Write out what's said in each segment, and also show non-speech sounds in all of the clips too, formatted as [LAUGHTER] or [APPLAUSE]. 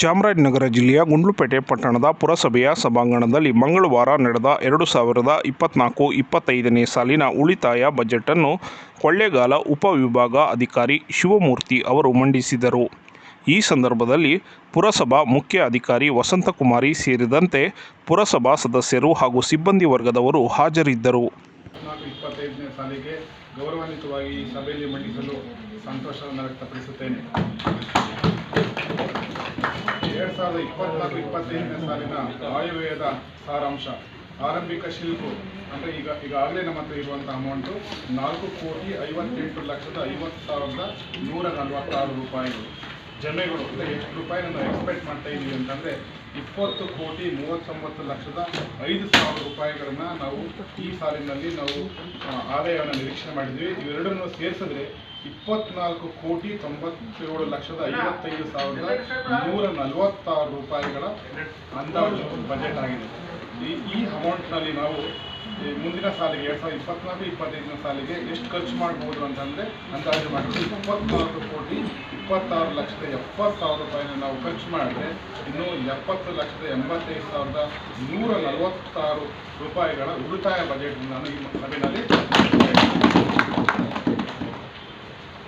ಚಾಮರಾಜನಗರ ಜಿಲ್ಲೆಯ ಗುಂಡ್ಲುಪೇಟೆ ಪಟ್ಟಣದ ಪುರಸಭೆಯ ಸಭಾಂಗಣದಲ್ಲಿ ಮಂಗಳವಾರ ನಡೆದ ಎರಡು ಸಾವಿರದ ಇಪ್ಪತ್ನಾಲ್ಕು ಇಪ್ಪತ್ತೈದನೇ ಸಾಲಿನ ಉಳಿತಾಯ ಬಜೆಟನ್ನು ಕೊಳ್ಳೇಗಾಲ ಉಪವಿಭಾಗ ಅಧಿಕಾರಿ ಶಿವಮೂರ್ತಿ ಅವರು ಮಂಡಿಸಿದರು. ಈ ಸಂದರ್ಭದಲ್ಲಿ ಪುರಸಭಾ ಮುಖ್ಯ ಅಧಿಕಾರಿ ವಸಂತಕುಮಾರಿ ಸೇರಿದಂತೆ ಪುರಸಭಾ ಸದಸ್ಯರು ಹಾಗೂ ಸಿಬ್ಬಂದಿ ವರ್ಗದವರು ಹಾಜರಿದ್ದರು. ಸಾಲಿಗೆ ಗೌರವಾನ್ವಿತವಾಗಿ ಸಭೆಯಲ್ಲಿ ಮಂಡಿಸಲು ಸಂತೋಷವನ್ನು ವ್ಯಕ್ತಪಡಿಸುತ್ತೇನೆ. ಸಾವಿರದ ಇಪ್ಪತ್ನಾಲ್ಕು ಇಪ್ಪತ್ತೈದನೇ ಸಾಲಿನ ಆಯುರ್ವೇದ ಸಾರಾಂಶ. ಆರಂಭಿಕ ಶಿಲ್ಪು ಅಂದರೆ ಈಗ, ಈಗಾಗಲೇ ನಮ್ಮ ಹತ್ರ ಇರುವಂಥ ಅಮೌಂಟು ನಾಲ್ಕು ಕೋಟಿ ಐವತ್ತೆಂಟು ಲಕ್ಷದ ಐವತ್ತು ಸಾವಿರದ ನೂರ ನಲವತ್ತಾರು ರೂಪಾಯಿಗಳು. ಜಮೆಗಳು, ಅಂದರೆ ಎಷ್ಟು ರೂಪಾಯಿ ನಾವು ಎಕ್ಸ್ಪೆಕ್ಟ್ ಮಾಡ್ತಾ ಇದ್ದೀವಿ ಅಂತಂದರೆ ಇಪ್ಪತ್ತು ಕೋಟಿ ಮೂವತ್ತೊಂಬತ್ತು ಲಕ್ಷದ ಐದು ಸಾವಿರ ರೂಪಾಯಿಗಳನ್ನ ನಾವು ಈ ಸಾಲಿನಲ್ಲಿ ನಾವು ಆದಾಯವನ್ನು ನಿರೀಕ್ಷೆ ಮಾಡಿದ್ವಿ ಇವೆರಡನ್ನು ಸೇರಿಸಿದ್ರೆ ಇಪ್ಪತ್ನಾಲ್ಕು ಕೋಟಿ ತೊಂಬತ್ತೇಳು ಲಕ್ಷದ ಐವತ್ತೈದು ಸಾವಿರದ ನೂರ ನಲವತ್ತಾರು ರೂಪಾಯಿಗಳ ಅಂದಾಜು ಬಜೆಟ್ ಆಗಿದೆ. ಈ ಈ ಅಮೌಂಟ್ನಲ್ಲಿ ನಾವು ಮುಂದಿನ ಸಾಲಿಗೆ, ಎರಡು ಸಾವಿರದ ಇಪ್ಪತ್ನಾಲ್ಕು, ಇಪ್ಪತ್ತೈದನೇ ಸಾಲಿಗೆ ಎಷ್ಟು ಖರ್ಚು ಮಾಡ್ಬೋದು ಅಂತಂದರೆ ಅಂದಾಜು ಮಾಡಿದ್ರೆ ಇಪ್ಪತ್ನಾಲ್ಕು ಕೋಟಿ ಇಪ್ಪತ್ತಾರು ಲಕ್ಷದ ಎಪ್ಪತ್ತು ಸಾವಿರ ರೂಪಾಯಿನ ನಾವು ಖರ್ಚು ಮಾಡಿದ್ರೆ ಇನ್ನು ಎಪ್ಪತ್ತು ಲಕ್ಷದ ಎಂಬತ್ತೈದು ಸಾವಿರದ ನೂರ ನಲವತ್ತಾರು ರೂಪಾಯಿಗಳ ಉಳಿತಾಯ ಬಜೆಟ್ ನಾನು ಈ ಸಭೆಯಲ್ಲಿ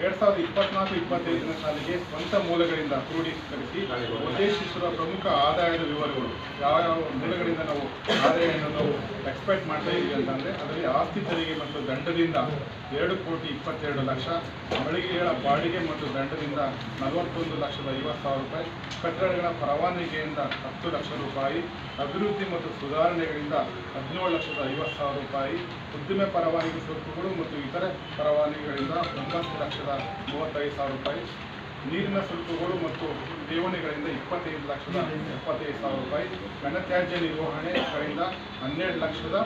ಎರಡ್ ಸಾವಿರದ ಇಪ್ಪತ್ನಾಲ್ಕು, ಇಪ್ಪತ್ತೈದನೇ ಸಾಲಿಗೆ ಸ್ವಂತ ಮೂಲಗಳಿಂದ ಕ್ರೋಢೀಕರಿಸಿ ಉದ್ದೇಶಿಸಿರುವ ಪ್ರಮುಖ ಆದಾಯದ ವಿವರಗಳು. ಯಾವ ಯಾವ ಮೂಲಗಳಿಂದ ನಾವು ಆದಾಯವನ್ನು ನಾವು ಎಕ್ಸ್ಪೆಕ್ಟ್ ಮಾಡ್ತಾ ಇದ್ದೀವಿ ಅಂತಂದರೆ ಅದರಲ್ಲಿ ಆಸ್ತಿ ತೆರಿಗೆ ಮತ್ತು ದಂಡದಿಂದ ಎರಡು ಕೋಟಿ ಇಪ್ಪತ್ತೆರಡು ಲಕ್ಷ, ಮಳಿಗೆಗಳ ಬಾಡಿಗೆ ಮತ್ತು ದಂಡದಿಂದ ನಲವತ್ತೊಂದು ಲಕ್ಷದ ಐವತ್ತು ಸಾವಿರ ರೂಪಾಯಿ, ಕಟ್ಟಡಗಳ ಪರವಾನಗಿಯಿಂದ ಹತ್ತು ಲಕ್ಷ ರೂಪಾಯಿ, ಅಭಿವೃದ್ಧಿ ಮತ್ತು ಸುಧಾರಣೆಗಳಿಂದ ಹದಿನೇಳು ಲಕ್ಷದ ಐವತ್ತು ಸಾವಿರ ರೂಪಾಯಿ, ಉದ್ದಿಮೆ ಪರವಾನಗಿ ಶುಲ್ಕಗಳು ಮತ್ತು ಇತರೆ ಪರವಾನಗಿಗಳಿಂದ ಒಂಬತ್ತು ಲಕ್ಷದ ಮೂವತ್ತೈದು ಸಾವಿರ ರೂಪಾಯಿ, ನೀರಿನ ಶುಲ್ಕಗಳು ಮತ್ತು ಠೇವಣಿಗಳಿಂದ ಇಪ್ಪತ್ತೈದು ಲಕ್ಷದ ಎಪ್ಪತ್ತೈದು ಸಾವಿರ ರೂಪಾಯಿ, ಘನತ್ಯಾಜ್ಯ ನಿರ್ವಹಣೆ ಕಡೆಯಿಂದ ಹನ್ನೆರಡು ಲಕ್ಷದ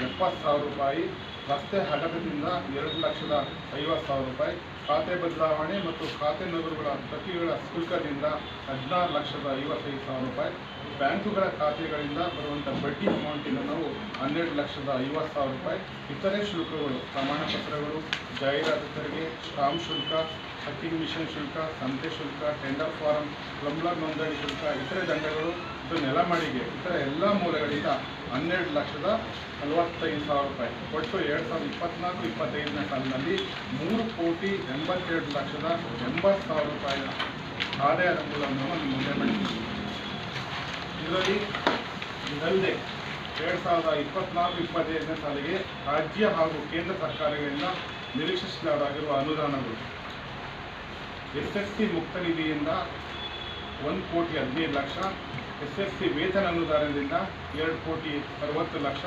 ಎಪ್ಪತ್ತು ಸಾವಿರ ರೂಪಾಯಿ ರಸ್ತೆ ಹಡಗದಿಂದ ಎರಡು ಲಕ್ಷದ ಐವತ್ತು ಸಾವಿರ ರೂಪಾಯಿ, ಖಾತೆ ಬದಲಾವಣೆ ಮತ್ತು ಖಾತೆ ನಗರುಗಳ ಪ್ರತಿಗಳ ಶುಲ್ಕದಿಂದ ಹದಿನಾರು ಲಕ್ಷದ ಐವತ್ತೈದು ಸಾವಿರ ರೂಪಾಯಿ. ಬ್ಯಾಂಕುಗಳ ಖಾತೆಗಳಿಂದ ಬರುವಂಥ ಬಡ್ಡಿ ಅಮೌಂಟಿಂದ ನಾವು ಹನ್ನೆರಡು ಲಕ್ಷದ ಐವತ್ತು ಸಾವಿರ ರೂಪಾಯಿ. ಇತರೆ ಶುಲ್ಕಗಳು ಪ್ರಮಾಣ ಪತ್ರಗಳು ಜಾಹೀರಾತು ತೆರಿಗೆ ಸ್ಟಾಂಪ್ ಶುಲ್ಕ ಮಿಷನ್ ಶುಲ್ಕ, ಸಂತೆ ಶುಲ್ಕ ಟೆಂಡರ್ ಫಾರಂ ಪ್ಲಂಬ್ಲರ್ ನೋಂದಣಿ ಶುಲ್ಕ, ಇತರೆ ದಂಡಗಳು ಮತ್ತು ನೆಲಮಳಿಗೆ ಇತರ ಎಲ್ಲ ಮೂಲಗಳಿಂದ ಹನ್ನೆರಡು ಲಕ್ಷದ ನಲವತ್ತೈದು ಸಾವಿರ ರೂಪಾಯಿ. ಒಟ್ಟು ಎರಡು ಸಾವಿರದ ಇಪ್ಪತ್ನಾಲ್ಕು, ಇಪ್ಪತ್ತೈದನೇ ಸಾಲಿನಲ್ಲಿ ಮೂರು ಕೋಟಿ ಎಂಬತ್ತೆರಡು ಲಕ್ಷದ ಎಂಬತ್ತು ಸಾವಿರ ರೂಪಾಯಿಯ ಆದಾಯದ ಮೂಲವನ್ನು ಮುಂದೆ ಮಾಡಿದ್ದೀವಿ. ಇದರಲ್ಲಿ ಇದಲ್ಲದೆ ಎರಡು ಸಾವಿರದ ಇಪ್ಪತ್ನಾಲ್ಕು, ಇಪ್ಪತ್ತೈದನೇ ಸಾಲಿಗೆ ರಾಜ್ಯ ಹಾಗೂ ಕೇಂದ್ರ ಸರ್ಕಾರಗಳಿಂದ ನಿರೀಕ್ಷಿಸಲಾಗಿರುವ ಅನುದಾನಗಳು. ಎಸ್ ಎಸ್ ಸಿ ಮುಕ್ತ ನಿಧಿಯಿಂದ ಒಂದು ಕೋಟಿ ಹದಿನೈದು ಲಕ್ಷ ಎಸ್ ಎಸ್ ಸಿ ವೇತನ ಅನುದಾನದಿಂದ ಎರಡು ಕೋಟಿ ಅರವತ್ತು ಲಕ್ಷ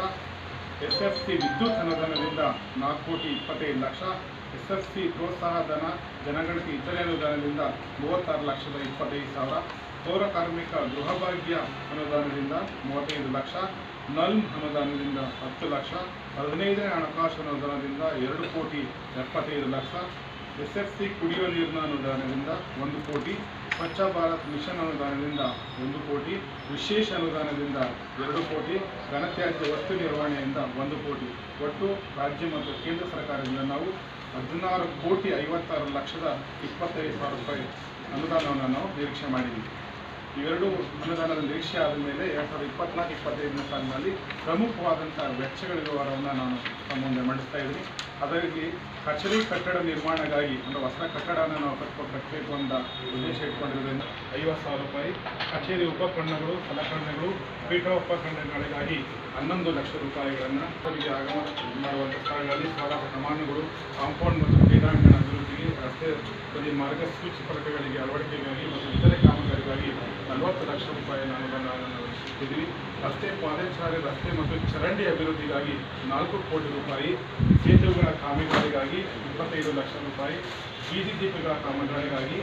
ಎಸ್ ಎಸ್ ಸಿ ವಿದ್ಯುತ್ ಅನುದಾನದಿಂದ ನಾಲ್ಕು ಕೋಟಿ ಇಪ್ಪತ್ತೈದು ಲಕ್ಷ ಎಸ್ ಎಸ್ ಸಿ ಪ್ರೋತ್ಸಾಹ ಧನ, ಜನಗಣತಿ ಇತರೆ ಅನುದಾನದಿಂದ ಮೂವತ್ತಾರು ಲಕ್ಷದ ಇಪ್ಪತ್ತೈದು ಸಾವಿರ, ಪೌರ ಕಾರ್ಮಿಕ ಗೃಹಭಾಗ್ಯ ಅನುದಾನದಿಂದ ಮೂವತ್ತೈದು ಲಕ್ಷ, ನಲ್ ಅನುದಾನದಿಂದ ಹತ್ತು ಲಕ್ಷ, ಹದಿನೈದನೇ ಹಣಕಾಸು ಅನುದಾನದಿಂದ ಎರಡು ಕೋಟಿ ಎಪ್ಪತ್ತೈದು ಲಕ್ಷ ಎಸ್ ಎಫ್ ಸಿ ಕುಡಿಯುವ ನೀರಿನ ಅನುದಾನದಿಂದ ಒಂದು ಕೋಟಿ, ಸ್ವಚ್ಛ ಭಾರತ್ ಮಿಷನ್ ಅನುದಾನದಿಂದ ಒಂದು ಕೋಟಿ, ವಿಶೇಷ ಅನುದಾನದಿಂದ ಎರಡು ಕೋಟಿ, ಘನತ್ಯಾಜ್ಯ ವಸ್ತು ನಿರ್ವಹಣೆಯಿಂದ ಒಂದು ಕೋಟಿ. ಒಟ್ಟು ರಾಜ್ಯ ಮತ್ತು ಕೇಂದ್ರ ಸರ್ಕಾರದಿಂದ ನಾವು ಹದಿನಾರು ಕೋಟಿ ಐವತ್ತಾರು ಲಕ್ಷದ ಇಪ್ಪತ್ತೈದು ಸಾವಿರ ರೂಪಾಯಿ ಅನುದಾನವನ್ನು ನಾವು ನಿರೀಕ್ಷೆ ಮಾಡಿದ್ದೀವಿ. ಇವೆರಡು ಅನುದಾನದ ನಿರೀಕ್ಷೆ ಆದ ಮೇಲೆ ಎರಡು ಸಾವಿರದ ಇಪ್ಪತ್ನಾಲ್ಕು, ಇಪ್ಪತ್ತೈದನೇ ಸಾಲಿನಲ್ಲಿ ಪ್ರಮುಖವಾದಂಥ ವೆಚ್ಚಗಳ ವಿವರವನ್ನು ನಾನು ಮುಂದೆ ಮಂಡಿಸ್ತಾ ಇದ್ದೀನಿ. ಅದರಲ್ಲಿ ಕಚೇರಿ ಕಟ್ಟಡ ನಿರ್ಮಾಣಗಾಗಿ ಅಂದರೆ ಹೊಸ ಕಟ್ಟಡನ ನಾವು ಕಟ್ಕೊಂಡು ಕಟ್ಟಬೇಕು ಅಂತ ಉದ್ದೇಶ ಇಟ್ಕೊಂಡಿರೋದ್ರಿಂದ ಐವತ್ತು ಸಾವಿರ ರೂಪಾಯಿ, ಕಚೇರಿ ಉಪಕರಣಗಳು, ಸಲಕರಣೆಗಳು ಪೀಠೋಪಕರಣಗಳಿಗಾಗಿ ಹನ್ನೊಂದು ಲಕ್ಷ ರೂಪಾಯಿಗಳನ್ನು ಆಗಮ ಮಾಡುವಂಥ ಸ್ಥಳಗಳಲ್ಲಿ ಸಾಲ ಪ್ರಮಾಣಗಳು ಕಾಂಪೌಂಡ್ ಮತ್ತು ಕ್ರೀಡಾಂಗಣ ಅಭಿವೃದ್ಧಿಗೆ ರಸ್ತೆ, ಬದಿ ಮಾರ್ಗಸೂಚಿ ಫಲಕಗಳಿಗೆ ಅಳವಡಿಕೆಗಾಗಿ ಮತ್ತು ಇತರೆ ಕಾಮಗಾರಿಗಾಗಿ ಇದ್ದೀವಿ ರಸ್ತೆ ಪಾದಚಾರಿ ರಸ್ತೆ ಮತ್ತು ಚರಂಡಿ ಅಭಿವೃದ್ಧಿಗಾಗಿ ನಾಲ್ಕು ಕೋಟಿ ರೂಪಾಯಿ, ಸೇತುವೆಗಳ ಕಾಮಗಾರಿಗಾಗಿ ಇಪ್ಪತ್ತೈದು ಲಕ್ಷ ರೂಪಾಯಿ, ಬೀದಿ ದೀಪಗಳ ಕಾಮಗಾರಿಗಾಗಿ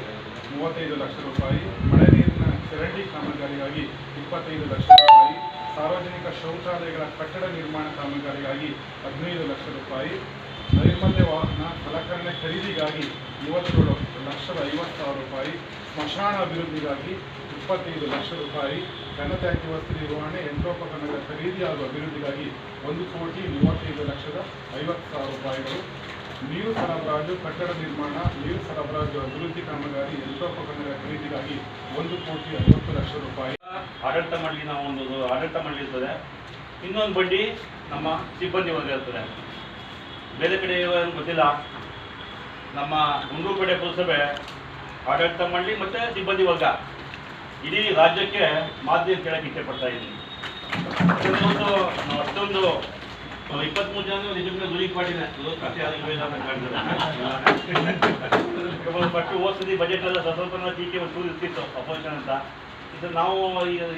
ಮೂವತ್ತೈದು ಲಕ್ಷ ರೂಪಾಯಿ, ಮಳೆ ನೀರಿನ ಚರಂಡಿ ಕಾಮಗಾರಿಗಾಗಿ ಇಪ್ಪತ್ತೈದು ಲಕ್ಷ ರೂಪಾಯಿ, ಸಾರ್ವಜನಿಕ ಶೌಚಾಲಯಗಳ ಕಟ್ಟಡ ನಿರ್ಮಾಣ ಕಾಮಗಾರಿಗಾಗಿ ಹದಿನೈದು ಲಕ್ಷ ರೂಪಾಯಿ, ನೈರ್ಮಲ್ಯ ವಾಹನ ಸಲಕರಣೆ ಖರೀದಿಗಾಗಿ ಮೂವತ್ತೇಳು ಲಕ್ಷದ ಐವತ್ತು ಸಾವಿರ ರೂಪಾಯಿ, ಸ್ಮಶಾನ ಅಭಿವೃದ್ಧಿಗಾಗಿ ಇಪ್ಪತ್ತೈದು ಲಕ್ಷ ರೂಪಾಯಿ ಘನತ್ಯಾಜ್ಯ ವಸ್ತು ನಿರ್ವಹಣೆ, ಯಂತ್ರೋಪಕರಣಗಳ ಖರೀದಿ ಹಾಗೂ ಅಭಿವೃದ್ಧಿಗಾಗಿ ಒಂದು ಕೋಟಿ ಮೂವತ್ತೈದು ಲಕ್ಷದ ಐವತ್ತು ಸಾವಿರ ರೂಪಾಯಿಗಳು. ನೀರು ಸರಬರಾಜು, ಕಟ್ಟಡ ನಿರ್ಮಾಣ, ನೀರು ಸರಬರಾಜು ಅಭಿವೃದ್ಧಿ ಕಾಮಗಾರಿ, ಯಂತ್ರೋಪಕರಣಗಳ ಖರೀದಿಗಾಗಿ ಒಂದು ಕೋಟಿ ಐವತ್ತು ಲಕ್ಷ ರೂಪಾಯಿ. ಆಡಳಿತ ಮಂಡಳಿ ನಾವು ಒಂದು ಆಡಳಿತ ಮಂಡಳಿ ಇರ್ತದೆ. ಇನ್ನೊಂದು ಬಡ್ಡಿ ನಮ್ಮ ಸಿಬ್ಬಂದಿ ವರ್ಗ ಇರ್ತದೆ. ಬೇರೆ ಕಡೆ ಗೊತ್ತಿಲ್ಲ. ನಮ್ಮ ಗುಂಡ್ಲುಪೇಟೆ ಪುರಸಭೆ, ಆಡಳಿತ ಮಂಡಳಿ ಮತ್ತು ಸಿಬ್ಬಂದಿ ವರ್ಗ. ಇಡೀ ರಾಜ್ಯಕ್ಕೆ ಮಾದರಿ ಕೇಳಕ್ಕೆ ಇಷ್ಟಪಡ್ತಾ ಪಡ್ತಾ ಇದ್ದೀನಿ. ನಾವು ಅಷ್ಟೊಂದು ಇಪ್ಪತ್ಮೂರು ಜನ ನಿಜಕ್ಕೂ ದುಡಿಕ್ ಮಾಡಿದೆ ಬಟ್ ಹೋದ್ಸತಿ ಬಜೆಟ್ ಎಲ್ಲ ಸ್ವಲ್ಪ ಟೀಕೆ ಒಂದು ಇರ್ತಿತ್ತು ಅಪೋಸಿಷನ್ ಅಂತ. ಇದು ನಾವು,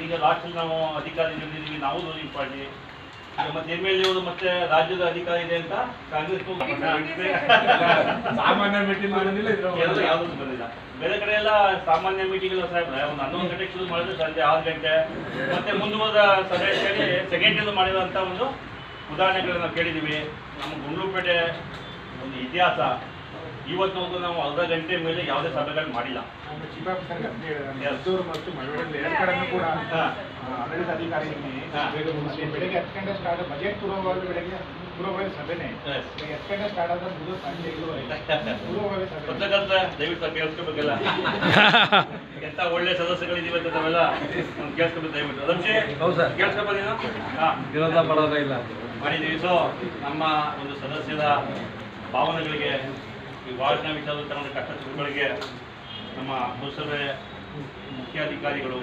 ಈಗ ಲಾಸ್ಟಲ್ಲಿ ನಾವು ಅಧಿಕಾರಿ ನಾವು ದೂರಿ ಮಾಡಿ ಮತ್ತೆ ಎಂ ಎಲ್ ಎ ಮತ್ತೆ ರಾಜ್ಯದ ಅಧಿಕಾರಿ ಇದೆ ಅಂತ ಕಾಂಗ್ರೆಸ್ [LAUGHS] ಸಾಮಾನ್ಯ ಮೀಟಿಂಗ್ ಎಲ್ಲ ಯಾವ್ದು ಬಂದಿಲ್ಲ. ಬೇರೆ ಕಡೆ ಎಲ್ಲ ಸಾಮಾನ್ಯ ಮೀಟಿಂಗ್ ಎಲ್ಲ ಸಾಹೇಬ್ರೆ ಒಂದು ಹನ್ನೊಂದು ಗಂಟೆಗೆ ಶುರು ಮಾಡಿದ್ರೆ ಸಂಜೆ ಆರು ಗಂಟೆ. ಮತ್ತೆ ಮುಂದುವರೆದ ಸಭೆಯಲ್ಲಿ ಸೆಕೆಂಡ್ ಸೆಕೆಂಡ್ ಮಾಡಿರುವಂತ ಒಂದು ಉದಾಹರಣೆಗಳನ್ನ ನಾವು ಕೇಳಿದ್ದೀವಿ ನಮ್ಮ ಗುಂಡ್ಲುಪೇಟೆ ಒಂದು ಇತಿಹಾಸ. ಇವತ್ತೊಂದು ನಾವು ಅರ್ಧ ಗಂಟೆ ಮೇಲೆ ಯಾವುದೇ ಸಭೆಗಳು ಮಾಡಿಲ್ಲ. ಸರ್ ಅಂತ ಹೇಳಿದ್ರೆ. ಮದ್ದೂರು ಮತ್ತು ಮಳವಳ್ಳಿ ಎರಡು ಕಡೆನೂ ಕೂಡ ಆಡಳಿತ. ಅಲ್ಲಿ ಬೆಳಗ್ಗೆ ಹತ್ತು ಗಂಟೆ ಸ್ಟಾರ್ಟ್ ಬಜೆಟ್ ಪೂರ್ವಭಾವಿ ಬೆಳಗ್ಗೆ ಪೂರ್ವಭಾವಿ ಸಭೆನೇ. Yes. ಬೆಳಗ್ಗೆ ಹತ್ತು ಗಂಟೆ ಸ್ಟಾರ್ಟ್ ಆದ್ರೆ ಮುಗಿದು ಸಂಜೆ ಏಳುವರೆಗೆ ಪೂರ್ವಭಾವಿ ಸಭೆ ಪತ್ರಕರ್ತ ದಯವಿಟ್ಟು ಕೇಳಿಸ್ಕೋಬೇಕಲ್ಲ? [LAUGHS] ಎಂತ ಒಳ್ಳೆ ಸದಸ್ಯಗಳಿದೀವಿ ಅಂತ ನಾವೆಲ್ಲ ಕೇಳಿಸ್ಕೋಬೇಕು ದಯವಿಟ್ಟು. ವಿರೋಧ ಇಲ್ಲ. ಮಾಡಿದ್ದೀವಿ. ಸೊ ನಮ್ಮ ಒಂದು ಸದಸ್ಯರ ಭಾವನೆಗಳಿಗೆ ಈ ವಾರ್ಡ್ನ ವಿಚಾರದಲ್ಲಿ ತಗೊಂಡ ಕಷ್ಟ ಸುಖಗಳಿಗೆ ನಮ್ಮ ಪುರಸಭೆ ಮುಖ್ಯಾಧಿಕಾರಿಗಳು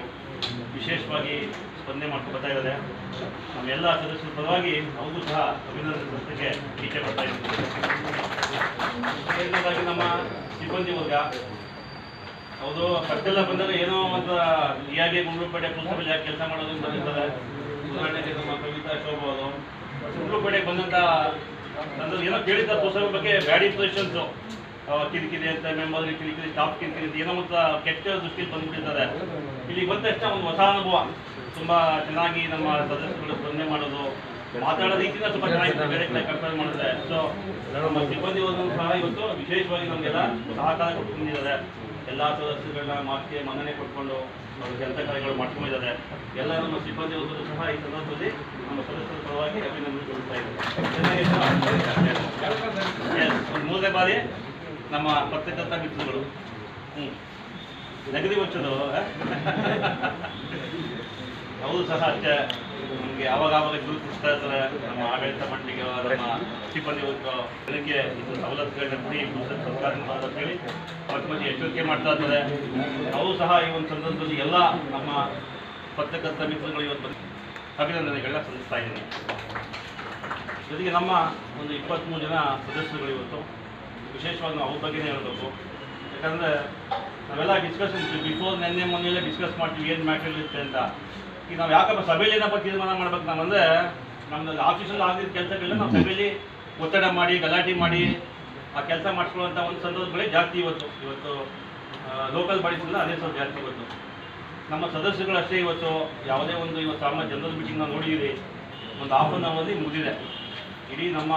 ವಿಶೇಷವಾಗಿ ಸ್ಪಂದನೆ ಮಾಡ್ಕೊಳ್ತಾ ಬರ್ತಾ ಇದ್ದಾರೆ. ನಮ್ಮೆಲ್ಲ ಸದಸ್ಯರ ಪರವಾಗಿ ಅವ್ರಿಗೂ ಸಹ ಅಭಿನಂದನೆ ಸಂಸ್ಥೆಗೆ ಪಡ್ತಾ ಇದ್ದೀವಿ. ಎರಡನೇದಾಗಿ ನಮ್ಮ ಸಿಬ್ಬಂದಿ ವರ್ಗ. ಅವರು ಕಟ್ಟೆಲ್ಲ ಬಂದರೆ ಏನೋ ಒಂದು ಯಾಕೆ ಗುಂಡ್ಲುಪೇಟೆ ಪುರಸಭೆಯಲ್ಲಿ ಯಾಕೆ ಕೆಲಸ ಮಾಡೋದು ಇರ್ತದೆ ಉದಾಹರಣೆಗೆ ನಮ್ಮ ಕವಿತಾ ಶೋಭಾ ಅವರು. ಗುಂಡ್ಲುಪೇಟೆಗೆ ಬಂದಂಥ ಏನೋ ಕೇಳಿದ್ದ ಪುಸ್ತಕ ಬಗ್ಗೆ ಬ್ಯಾಡ್ ಇಂಪ್ರೆಷನ್ಸ್ ಕಿರಿಕಿರಿ ಅಂತ ಮೆಂಬರ್ ಕಿರಿಕಿರಿ ಸ್ಟಾಫ್ ಕಿರಿಕಿರಿ ಏನೋ ಒಂದು ಕೆಟ್ಟ ದೃಷ್ಟಿಯಲ್ಲಿ ಬಂದ್ಬಿಟ್ಟಿದ್ದಾರೆ. ಇಲ್ಲಿಗೆ ಬಂದ ತಕ್ಷಣ ಒಂದು ಹೊಸ ಅನುಭವ. ತುಂಬ ಚೆನ್ನಾಗಿ ನಮ್ಮ ಸದಸ್ಯರುಗಳು ಸ್ಪಂದನೆ ಮಾಡೋದು, ಮಾತಾಡೋ ರೀತಿನ ತುಂಬಾ ಚೆನ್ನಾಗಿತ್ತು, ಬೇರೆ ಕಡೆ ಕಂಪೇರ್ ಮಾಡಿದ್ರೆ. ಸೊ ನಮ್ಮ ಸಿಬ್ಬಂದಿ ಸಹ ಇವತ್ತು ವಿಶೇಷವಾಗಿ ನಮಗೆಲ್ಲ ಸಹಕಾರ ಕೊಟ್ಕೊಂಡಿದ್ದಾರೆ ಎಲ್ಲ ಸದಸ್ಯರುಗಳನ್ನ ಮಾತಿಗೆ ಮನ್ನಣೆ ಕೊಟ್ಕೊಂಡು ಅವರು ಕೆಲಸ ಕಾರ್ಯಗಳು ಮಾಡ್ಕೊಂಡಿದ್ದಾರೆ. ಎಲ್ಲ ನಮ್ಮ ಸಿಬ್ಬಂದಿ ವರ್ಗರು ಸಹ ಈ ಸಂದರ್ಭದಲ್ಲಿ ನಮ್ಮ ಸದಸ್ಯರ ಪರವಾಗಿ ಅಭಿನಂದನೆ ಕೊಡ್ತಾ ಇದ್ದಾರೆ ಮೂರನೇ ಬಾರಿ ನಮ್ಮ ಪತ್ರಕರ್ತ ಮಿತ್ರಗಳು. ನಗದಿ ವಂಚರು ಅವರು ಸಹ ಅಷ್ಟೇ. ನಮಗೆ ಯಾವಾಗ ಆವಾಗ ಗುರುತಿಸ್ತಾ ಇರ್ತಾರೆ ನಮ್ಮ ಆಡಳಿತ ಮಂಡಳಿಗೆ ನಮ್ಮ ಸಿಬ್ಬಂದಿ ಜನಕ್ಕೆ ಇದು ಸವಲತ್ತುಗಳನ್ನ ಕೊಡಿ ಸರ್ಕಾರ ಅಂತ ಹೇಳಿ ಅವ್ರ ಎಚ್ಚರಿಕೆ ಮಾಡ್ತಾ ಇದ್ದಾರೆ. ಅವರು ಸಹ ಈ ಒಂದು ಸಂದರ್ಭದಲ್ಲಿ ಎಲ್ಲ ನಮ್ಮ ಪತ್ರಕರ್ತ ಮಿತ್ರಗಳು ಇವತ್ತು ಅಭಿನಂದನೆಗಳನ್ನ ಸಲ್ಲಿಸ್ತಾ ಇದ್ದೀನಿ. ಜೊತೆಗೆ ನಮ್ಮ ಒಂದು ಇಪ್ಪತ್ತ್ಮೂರು ಜನ ಸದಸ್ಯರುಗಳು ಇವತ್ತು, ವಿಶೇಷವಾಗಿ ನಾವು ಅವ್ರ ಬಗ್ಗೆನೇ ಹೇಳಬೇಕು. ಯಾಕಂದರೆ ನಾವೆಲ್ಲ ಡಿಸ್ಕಸ್ ಬಿಫೋರ್ ನೆನ್ನೆ ಮೊನ್ನೆ ಡಿಸ್ಕಸ್ ಮಾಡ್ತೀವಿ ಏನು ಮ್ಯಾಟರ್ ಇರುತ್ತೆ ಅಂತ. ಈಗ ನಾವು ಯಾಕಪ್ಪ ಸಭೆಯಲ್ಲಿ ಏನಪ್ಪ ತೀರ್ಮಾನ ಮಾಡ್ಬೇಕು ನಾವಂದರೆ ನಮ್ಮದು ಆಫೀಸಲ್ಲಿ ಆಗಿದ್ದ ಕೆಲಸಗಳನ್ನ ನಾವು ಸಭೆಯಲ್ಲಿ ಒತ್ತಡ ಮಾಡಿ, ಗಲಾಟೆ ಮಾಡಿ, ಆ ಕೆಲಸ ಮಾಡಿಸ್ಕೊಳ್ಳುವಂಥ ಒಂದು ಸಂದರ್ಭಗಳೇ ಜಾಸ್ತಿ ಇವತ್ತು. ಇವತ್ತು ಲೋಕಲ್ ಬಾಡೀಸಲ್ಲ ಅದೇ ಸ್ವಲ್ಪ ಜಾಸ್ತಿ ಇವತ್ತು. ನಮ್ಮ ಸದಸ್ಯಗಳು ಅಷ್ಟೇ ಇವತ್ತು ಯಾವುದೇ ಒಂದು ಇವತ್ತು ಸಾಮಾನ್ಯ ಜನರಲ್ ಮೀಟಿಂಗ್ ನಾವು ನೋಡಿದ್ದೀರಿ ಒಂದು ಹಾಫ್ ಅನ್ ಅವರ್ಲಿ ಮುಗಿದಿದೆ. ಇಡೀ ನಮ್ಮ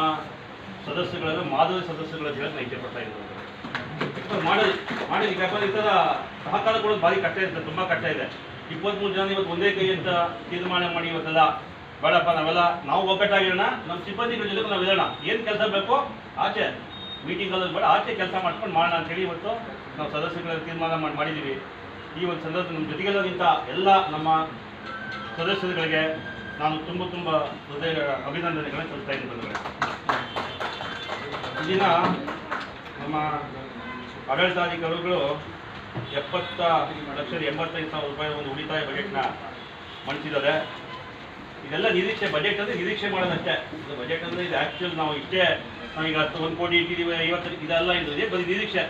ಸದಸ್ಯಗಳನ್ನು ಮಾದರಿ ಸದಸ್ಯಗಳ ಜೊತೆ ನಾನು ಇಚ್ಛೆಪಡ್ತಾ ಇದ್ದೀನಿ ಮಾಡಿ ಮಾಡಿ, ಈ ಥರ ಸಹಕಾರ ಕೊಡೋದು ಭಾರಿ ಕಷ್ಟ ಇರುತ್ತೆ, ತುಂಬ ಕಷ್ಟ ಇದೆ. ಇಪ್ಪತ್ತ್ಮೂರು ಜನ ಇವತ್ತು ಒಂದೇ ಕೈ ಅಂತ ತೀರ್ಮಾನ ಮಾಡಿ ಇವತ್ತೆಲ್ಲ, ಬೇಡಪ್ಪ ನಾವೆಲ್ಲ, ನಾವು ಒಗ್ಗಟ್ಟಾಗಿರೋಣ, ನಮ್ಮ ಸಿಬ್ಬಂದಿಗಳ ಜೊತೆ ನಾವು ಇರೋಣ. ಏನು ಕೆಲಸ ಬೇಕು ಆಚೆ ಮೀಟಿಂಗಲ್ಲಿ ಬೇಡ ಆಚೆ ಕೆಲಸ ಮಾಡ್ಕೊಂಡು ಮಾಡೋಣ ಅಂತೇಳಿ ಇವತ್ತು ನಾವು ಸದಸ್ಯಗಳ ತೀರ್ಮಾನ ಮಾಡಿ ಮಾಡಿದ್ದೀವಿ ಈ ಒಂದು ಸಂದರ್ಭ ನಮ್ಮ ಜೊತೆಗೆಲ್ಲ ನಿಂತ ಎಲ್ಲ ನಮ್ಮ ಸದಸ್ಯರುಗಳಿಗೆ ನಾನು ತುಂಬ ತುಂಬ ಹೃದಯ, ಅಭಿನಂದನೆಗಳನ್ನು ಸಲ್ಲಿಸ್ತಾ ಇದ್ದೀನಿ ಬಂಧುಗಳೇ. ಇಲ್ಲಿನ ನಮ್ಮ ಆಡಳಿತಾಧಿಕಾರಿಗಳು ಎಪ್ಪತ್ತ ಲಕ್ಷದ ಎಂಬತ್ತೈದು ಸಾವಿರ ರೂಪಾಯಿ ಒಂದು ಉಳಿತಾಯ ಬಜೆಟ್ನ ಮಂಡಿಸಿದ್ದಾರೆ. ಇದೆಲ್ಲ ನಿರೀಕ್ಷೆ, ಬಜೆಟ್ ಅಂದರೆ ನಿರೀಕ್ಷೆ ಮಾಡೋದಷ್ಟೇ. ಇದು ಬಜೆಟ್ ಅಂದರೆ ಇದು ಆ್ಯಕ್ಚುಲ್ ನಾವು ಇಷ್ಟೇ. ನಾವೀಗ ಹತ್ತು, ಒಂದು ಕೋಟಿ ಇಟ್ಟಿದ್ದೀವಿ, ಐವತ್ತು, ಇದೆಲ್ಲ ಇದು, ಬರೀ ನಿರೀಕ್ಷೆ.